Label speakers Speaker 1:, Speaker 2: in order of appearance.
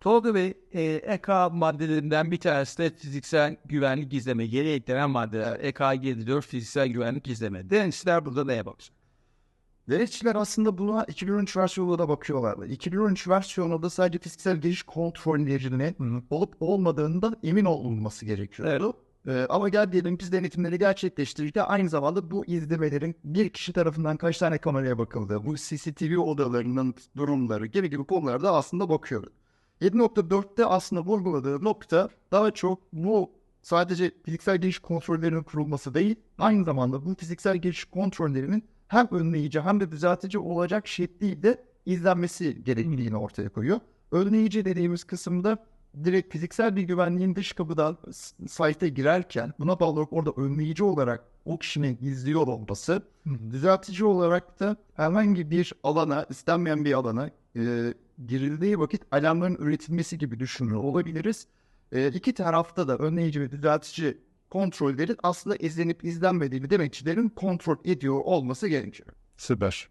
Speaker 1: Tolga Bey, e, EK maddelerinden bir tanesi de fiziksel güvenlik gizleme. Yeni eklenen maddeler. EK 74 fiziksel güvenlik gizleme. Denizciler burada neye bakacak?
Speaker 2: Denetçiler aslında buna 2013 versiyonuna da bakıyorlar. 2013 versiyonunda sadece fiziksel giriş kontrollerinin olup olmadığından emin olunması gerekiyordu. Ee, ama gel diyelim biz denetimleri gerçekleştirirken aynı zamanda bu izlemelerin bir kişi tarafından kaç tane kameraya bakıldığı, bu CCTV odalarının durumları gibi gibi konularda aslında bakıyoruz. 7.4'te aslında vurguladığı nokta daha çok bu sadece fiziksel giriş kontrollerinin kurulması değil, aynı zamanda bu fiziksel giriş kontrollerinin hem önleyici hem de düzeltici olacak şekliyle izlenmesi gerektiğini ortaya koyuyor. Önleyici dediğimiz kısımda direkt fiziksel bir güvenliğin dış kapıdan site'e girerken buna bağlı olarak orada önleyici olarak o kişinin izliyor olması, düzeltici olarak da herhangi bir alana, istenmeyen bir alana e, girildiği vakit alarmların üretilmesi gibi düşünüyor olabiliriz. E, iki tarafta da önleyici ve düzeltici kontrollerin aslında izlenip izlenmediğini demetçilerin kontrol ediyor olması gerekiyor.
Speaker 3: Süper.